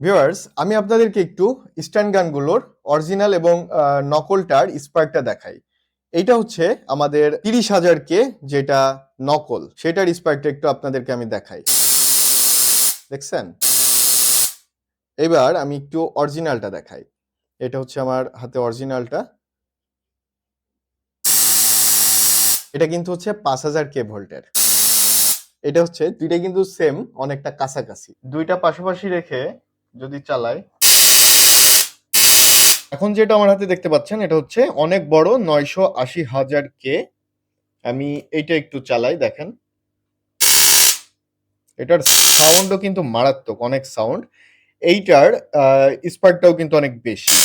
Viewers আমি আপনাদেরকে একটু স্ট্যান্ড গানগুলোর অরিজিনাল এবং নকলটার স্পার্কটা দেখাই। এইটা হচ্ছে আমাদের তিরিশ হাজার কে যেটা নকল, সেটার স্পার্কটা একটু আপনাদেরকে আমি দেখাই। দেখছেন? এবার আমি একটু অরিজিনালটা দেখাই। এটা হচ্ছে আমার হাতে অরিজিনালটা। এটা কিন্তু হচ্ছে পাঁচ হাজার কে ভোল্টের। এটা হচ্ছে, দুইটা কিন্তু সেম অনেকটা কাছাকাছি। দুইটা পাশাপাশি রেখে যদি চালাই। এখন যেটা আমার হাতে দেখতে পাচ্ছেন, এটা হচ্ছে অনেক বড় নয়শো আশি হাজার কে আমি এইটা একটু চালাই, দেখেন। এটার সাউন্ডও কিন্তু মারাত্মক, অনেক সাউন্ড এইটার স্পার্কটাও কিন্তু অনেক বেশি।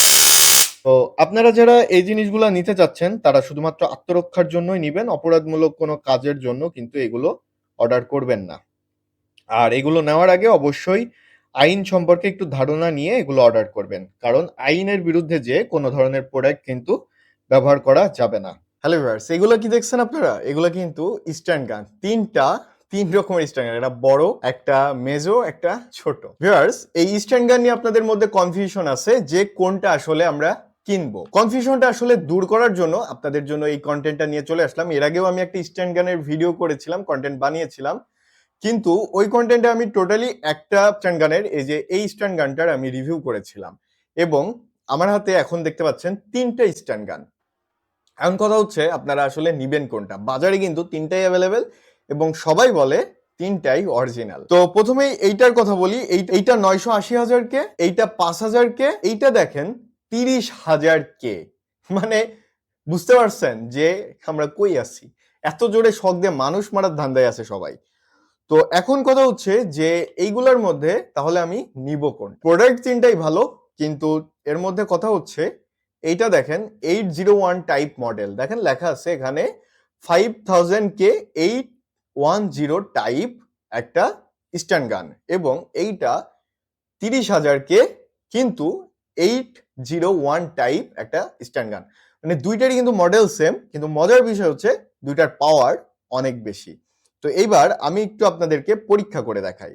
তো আপনারা যারা এই জিনিসগুলো নিতে চাচ্ছেন, তারা শুধুমাত্র আত্মরক্ষার জন্যই নিবেন, অপরাধমূলক কোনো কাজের জন্য কিন্তু এগুলো অর্ডার করবেন না। আর এগুলো নেওয়ার আগে অবশ্যই আইন সম্পর্কে একটু ধারণা নিয়ে এগুলো অর্ডার করবেন। কারণ আইনের বিরুদ্ধে যে কোনো ধরনের প্রোডাক্ট কিন্তু ব্যবহার করা যাবে না। হ্যালো ভিউয়ার্স এগুলো কি দেখছেন আপনারা? এগুলো কিন্তু স্ট্যান্ড গান তিনটা, তিন রকমের স্ট্যান্ড গান একটা বড়, একটা মেজো একটা ছোট। ভিউয়ার্স এই স্ট্যান্ড গান নিয়ে আপনাদের মধ্যে কনফিউশন আছে যে কোনটা আসলে আমরা কিনবো। কনফিউশনটা আসলে দূর করার জন্য আপনাদের জন্য এই কন্টেন্টটা নিয়ে চলে আসলাম। এর আগেও আমি একটা স্ট্যান্ড গানের ভিডিও করেছিলাম কন্টেন্ট বানিয়েছিলাম। কিন্তু ওই কন্টেন্টে আমি টোটালি একটা স্ট্যান্ড গানের, এই যে এই স্ট্যান্ড গানটার আমি রিভিউ করেছিলাম। এবং আমার হাতে এখন দেখতে পাচ্ছেন তিনটা স্ট্যান্ড গান। এখন কথা হচ্ছে আপনারা আসলে নিবেন কোনটা? বাজারে কিন্তু তিনটাই অ্যাভেলেবেল এবং সবাই বলে তিনটাই অরিজিনাল তো প্রথমেই এইটার কথা বলি, এই এইটা নয়শো আশি হাজার কে এইটা পাঁচ হাজার কে এইটা দেখেন তিরিশ হাজার কে মানে বুঝতে পারছেন যে আমরা কই আছি? এত জোরে শখ দিয়ে মানুষ মারার ধান্দায় আছে সবাই। তো এখন কথা হচ্ছে যে এইগুলোর মধ্যে তাহলে আমি নিব কোন। প্রোডাক্ট তিনটাই ভালো, কিন্তু এর মধ্যে কথা হচ্ছে, এইটা দেখেন eight zero one type model দেখেন, লেখা আছে এখানে ফাইভ থাউজেন্ড কে এইট ওয়ান জিরো টাইপ একটা স্ট্যান্ড গান এবং এইটা তিরিশ হাজার কে কিন্তু এইট জিরো ওয়ান টাইপ একটা স্ট্যান্ড গান মানে দুইটারই কিন্তু মডেল সেম কিন্তু মজার বিষয় হচ্ছে দুইটার পাওয়ার অনেক বেশি। তো এইবার আমি একটু আপনাদেরকে পরীক্ষা করে দেখাই।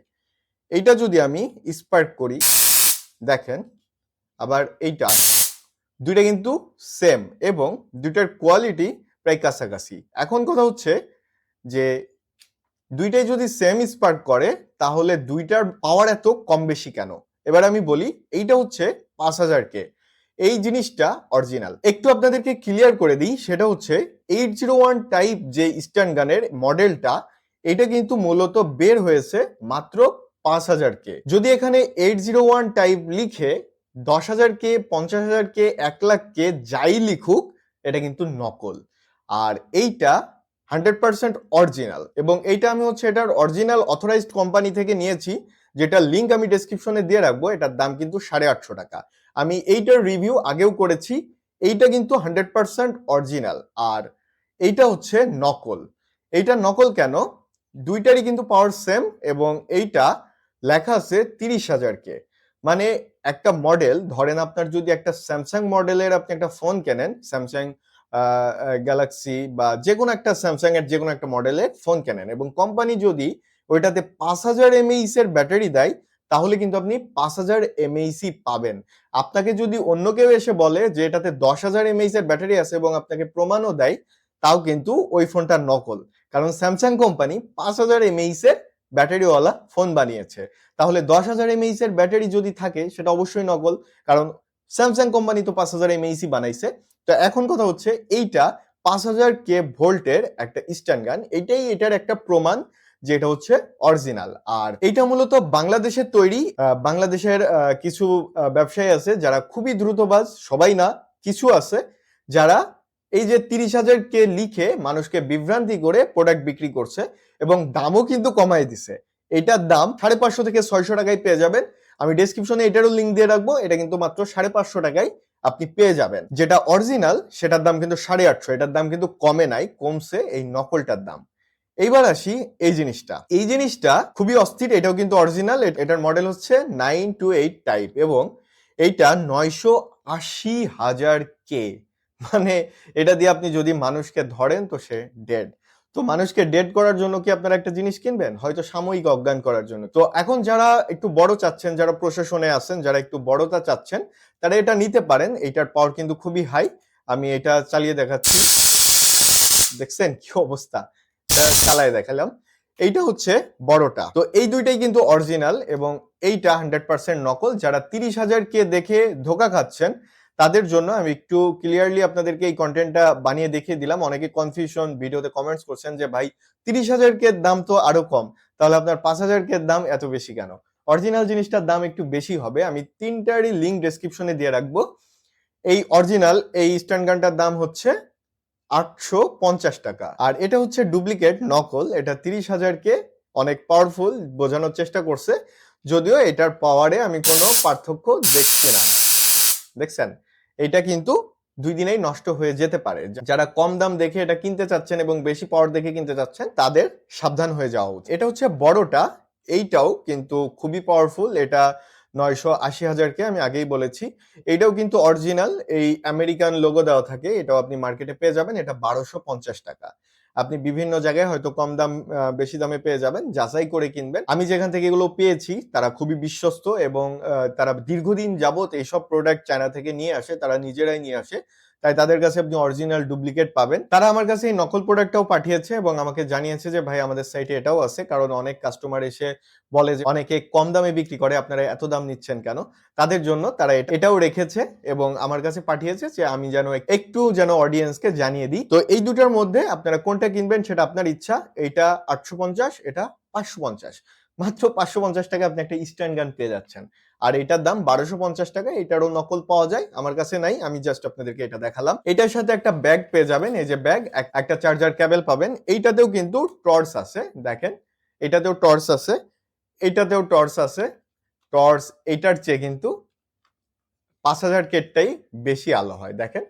এইটা যদি আমি স্পার্ক করি, দেখেন, আবার এইটা, দুইটা কিন্তু সেম এবং দুইটার কোয়ালিটি প্রায় কাছাকাছি। এখন কথা হচ্ছে যে, দুইটাই যদি সেম স্পার্ক করে, তাহলে দুইটার পাওয়ার এত কম বেশি কেন? এবার আমি বলি, এইটা হচ্ছে পাঁচ হাজার কে এই জিনিসটা অরিজিনাল একটু আপনাদেরকে ক্লিয়ার করে দিই, সেটা হচ্ছে এইট জিরো ওয়ান টাইপ যে স্ট্যান্ড গানের মডেলটা এটা কিন্তু মূলত বের হয়েছে মাত্র পাঁচ হাজার কে। যদি এখানে এইট জিরো ওয়ান টাইপ লিখে দশ হাজার কে, পঞ্চাশ হাজার কে, এক লাখ কে যাই লিখুক, এটা কিন্তু নকল। আর এইটা হান্ড্রেড পার্সেন্ট অরিজিনাল। এবং এইটা আমি হচ্ছে এটার অরিজিনাল অথরাইজড কোম্পানি থেকে নিয়েছি যেটা লিঙ্ক আমি ডেসক্রিপশনে দিয়ে রাখব, এটার দাম কিন্তু সাড়ে আটশো টাকা। আমি এইটার রিভিউ আগেও করেছি, এইটা কিন্তু হান্ড্রেড পার্সেন্ট অরিজিনাল। আর এইটা হচ্ছে নকল। এইটা নকল কেন? দুইটারই কিন্তু পাওয়ার সেম এবং এইটা লেখা আছে তিরিশ হাজার কে মানে একটা মডেল ধরেন আপনার যদি একটা স্যামসাং মডেলের আপনি একটা ফোন কেনেন স্যামসাং গ্যালাক্সি বা যে কোনো একটা স্যামসাং এর যে কোনো একটা মডেলের ফোন কেনেন এবং কোম্পানি যদি ওইটাতে পাঁচ হাজার এমএইচ এর ব্যাটারি দেয়, তাহলে কিন্তু আপনি পাঁচ হাজার এমএইসি পাবেন। আপনাকে যদি অন্য কেউ এসে বলে যে এটাতে দশ হাজার এমএইচ এর ব্যাটারি আছে এবং আপনাকে প্রমাণও দেয় তাও কিন্তু ওই ফোনটার নকল। কারণ স্যামসাং কোম্পানি পাঁচ হাজার এমএইচ এর ব্যাটারিওয়ালা ফোন বানিয়েছে। তাহলে দশ হাজার এমএইচ এর ব্যাটারি যদি থাকে, সেটা অবশ্যই নকল। কারণ স্যামসাং কোম্পানি তো পাঁচ হাজার এমএইসি বানাইছে। তো এখন কথা হচ্ছে, এইটা পাঁচ হাজার কে ভোল্টের একটা ইস্টার্ন গান এটাই এটার একটা প্রমাণ যে এটা হচ্ছে অরিজিনাল আর এটা মূলত বাংলাদেশের তৈরি বাংলাদেশের কিছু ব্যবসায়ী আছে যারা খুবই দ্রুতবাজ, সবাই না, কিছু আছে যারা এই যে তিরিশ হাজার কে লিখে মানুষকে বিভ্রান্তি করে প্রোডাক্ট বিক্রি করছে এবং দামও কিন্তু কমাই দিছে, এটার দাম সাড়ে পাঁচশো থেকে ছয়শো টাকায় পেয়ে যাবেন। আমি ডেসক্রিপশনে এটারও লিঙ্ক দিয়ে রাখব, এটা কিন্তু মাত্র সাড়ে পাঁচশো টাকায় আপনি পেয়ে যাবেন। যেটা অরিজিনাল সেটার দাম কিন্তু সাড়ে আটশো, এটার দাম কিন্তু কমে নাই, কমছে এই নকলটার দাম। এইবার আসি এই জিনিসটা। এই জিনিসটা খুবই অস্থির, এটাও কিন্তু অরিজিনাল এটার মডেল হচ্ছে নাইন টু এইট টাইপ এবং এইটা নয়শো আশি হাজার কে মানে এটা দিয়ে আপনি যদি মানুষকে ধরেন তো সে ডেড তো মানুষকে ডেড করার জন্য কি আপনারা একটা জিনিস কিনবেন? হয়তো সাময়িক অজ্ঞান করার জন্য। তো এখন যারা একটু বড় চাচ্ছেন, যারা প্রশাসনে আছেন, যারা একটু বড়তা চাচ্ছেন, তারা এটা নিতে পারেন। এটার পাওয়ার কিন্তু খুবই হাই আমি এটা চালিয়ে দেখাচ্ছি। দেখছেন কি অবস্থা? চালায় দেখালাম। এইটা হচ্ছে বড়টা। তো এই দুইটাই কিন্তু অরিজিনাল এবং এইটা হান্ড্রেড পার্সেন্ট নকল। যারা তিরিশ হাজার কে দেখে ধোকা খাচ্ছেন তাদের জন্য আমি একটু ক্লিয়ারলি আপনাদেরকে এই কন্টেন্টটা বানিয়ে দেখিয়ে দিলাম। অনেকে কনফিউশন ভিডিওতে কমেন্টস করছেন যে, ভাই, তিরিশ হাজার কে দাম তো আরও কম, তাহলে আপনার পাঁচ হাজার কে দাম এত বেশি কেন? অরিজিনাল জিনিসটার দাম একটু বেশি হবে। আমি তিনটারই লিঙ্ক ডেসক্রিপশনে দিয়ে রাখব। এই অরিজিনাল এই স্ট্যান্ড গানটার দাম হচ্ছে আটশো পঞ্চাশ টাকা। আর এটা হচ্ছে ডুপ্লিকেট নকল। এটা তিরিশ হাজারকে অনেক পাওয়ারফুল বোঝানোর চেষ্টা করছে। যদিও এটার পাওয়ারে আমি কোনো পার্থক্য দেখছি না। দেখছেন? এটা কিন্তু দুই দিনেই নষ্ট হয়ে যেতে পারে। যারা কম দাম দেখে এটা কিনতে চাচ্ছেন এবং বেশি পাওয়ার দেখে কিনতে চাচ্ছেন, তাদের সাবধান হয়ে যাওয়া উচিত। এটা হচ্ছে বড়টা, এইটাও কিন্তু খুবই পাওয়ারফুল এটা নয়শো আশি হাজারকে আমি আগেই বলেছি। এইটাও কিন্তু অরিজিনাল এই আমেরিকান লোগো দেওয়া থাকে, এটাও আপনি মার্কেটে পেয়ে যাবেন, এটা বারোশো পঞ্চাশ টাকা। আপনি বিভিন্ন জায়গায় হয়তো কম দাম বেশি দামে পেয়ে যাবেন, যাচাই করে কিনবেন। আমি যেখান থেকে এগুলো পেয়েছি, তারা খুবই বিশ্বস্ত এবং তারা দীর্ঘদিন যাবত এইসব প্রোডাক্ট চায়না থেকে নিয়ে আসে, তারা নিজেরাই নিয়ে আসে। তাই তাদের কাছে আপনি অরিজিনাল ডুপ্লিকেট পাবেন। তারা আমার কাছে এই নকল প্রোডাক্টটাও পাঠিয়েছে এবং আমাকে জানিয়েছে যে, ভাই, আমাদের সাইটে এটাও আছে। কারণ অনেক কাস্টমার এসে বলে যে, অনেকে কম দামে বিক্রি করে, আপনারা এত দাম নিচ্ছেন কেন? তাদের জন্য তারা এটাও রেখেছে এবং আমার কাছে পাঠিয়েছে যে, আমি যেন একটু যেন অডিয়েন্সকে জানিয়ে দিই। তো এই দুটোর মধ্যে আপনারা কোনটা কিনবেন সেটা আপনার ইচ্ছা। এইটা আটশো পঞ্চাশ, এটা পাঁচশো পঞ্চাশ। মাত্র পাঁচশো পঞ্চাশ টাকা আপনি একটা স্ট্যান্ড গান পেয়ে যাচ্ছেন। আর এটার দাম বারোশো পঞ্চাশ টাকা, এটারও নকল পাওয়া যায়। আমার কাছে নাই, আমি জাস্ট আপনাদেরকে এটা দেখালাম। এটার সাথে একটা ব্যাগ পেয়ে যাবেন, এই যে ব্যাগ একটা চার্জার ক্যাবেল পাবেন। এইটাতেও কিন্তু টর্চ আছে, দেখেন। এটাতেও টর্চ আছে, এটাতেও টর্চ আছে। টর্চ এটার চেয়ে কিন্তু পাঁচ হাজার কেটটাই বেশি আলো হয়, দেখেন।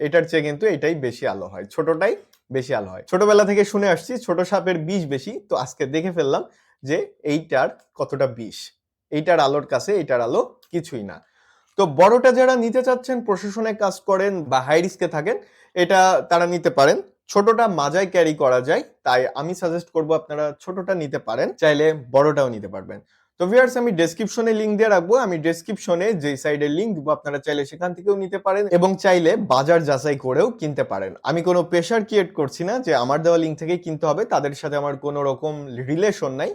এটার চেয়ে কিন্তু এটাই বেশি আলো হয়, ছোটটাই বেশি আলো হয়। ছোটবেলা থেকে শুনে আসছি, ছোট সাপের বিষ বেশি, তো আজকে দেখে ফেললাম যে এইটার কতটা বিষ। এইটার আলোর কাছে এইটার আলো কিছুই না। তো বড়টা যারা নিতে চাচ্ছেন, প্রশাসনে কাজ করেন বা হাই রিস্কে থাকেন, এটা তারা নিতে পারেন। ছোটটা মাজায় ক্যারি করা যায়, তাই আমি সাজেস্ট করব আপনারা ছোটটা নিতে পারেন, চাইলে বড়টাও নিতে পারবেন। তো ভিউয়ার্স আমি ডেসক্রিপশনে লিঙ্ক দিয়ে রাখব। আমি ডেসক্রিপশনে যে সাইডের লিঙ্ক দিব আপনারা চাইলে সেখান থেকেও নিতে পারেন এবং চাইলে বাজার যাচাই করেও কিনতে পারেন। আমি কোনো প্রেশার ক্রিয়েট করছি না যে আমার দেওয়া লিঙ্ক থেকেই কিনতে হবে, তাদের সাথে আমার কোনো রকম রিলেশন নাই।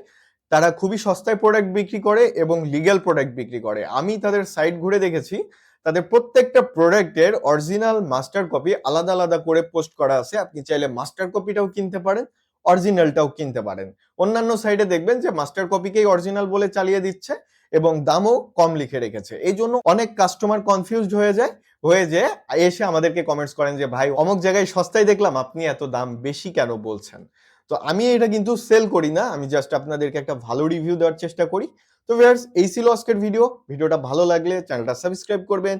তারা খুবই সস্তায় প্রোডাক্ট বিক্রি করে এবং লিগ্যাল প্রোডাক্ট বিক্রি করে। আমি তাদের সাইট ঘুরে দেখেছি, তাদের প্রত্যেকটা প্রোডাক্টের অরিজিনাল মাস্টার কপি আলাদা আলাদা করে পোস্ট করা আছে। আপনি চাইলে মাস্টার কপিটাও কিনতে পারেন অরিজিনালটাও কিনতে পারেন। অন্যান্য সাইডে দেখবেন যে মাস্টার কপিকেই অরিজিনাল বলে চালিয়ে দিচ্ছে এবং দামও কম লিখে রেখেছে। এই জন্য অনেক কাস্টমার কনফিউজড হয়ে যায়, হয়ে যে এসে আমাদেরকে কমেন্টস করেন যে, ভাই, অমুক জায়গায় সস্তায় দেখলাম, আপনি এত দাম বেশি কেন বলছেন? তো আমি এটা কিন্তু সেল করি না, আমি জাস্ট আপনাদেরকে একটা ভালো রিভিউ দেওয়ার চেষ্টা করি। তো ভিউয়ার্স এই ছিল আজকের ভিডিও ভিডিওটা ভালো লাগলে চ্যানেলটা সাবস্ক্রাইব করবেন।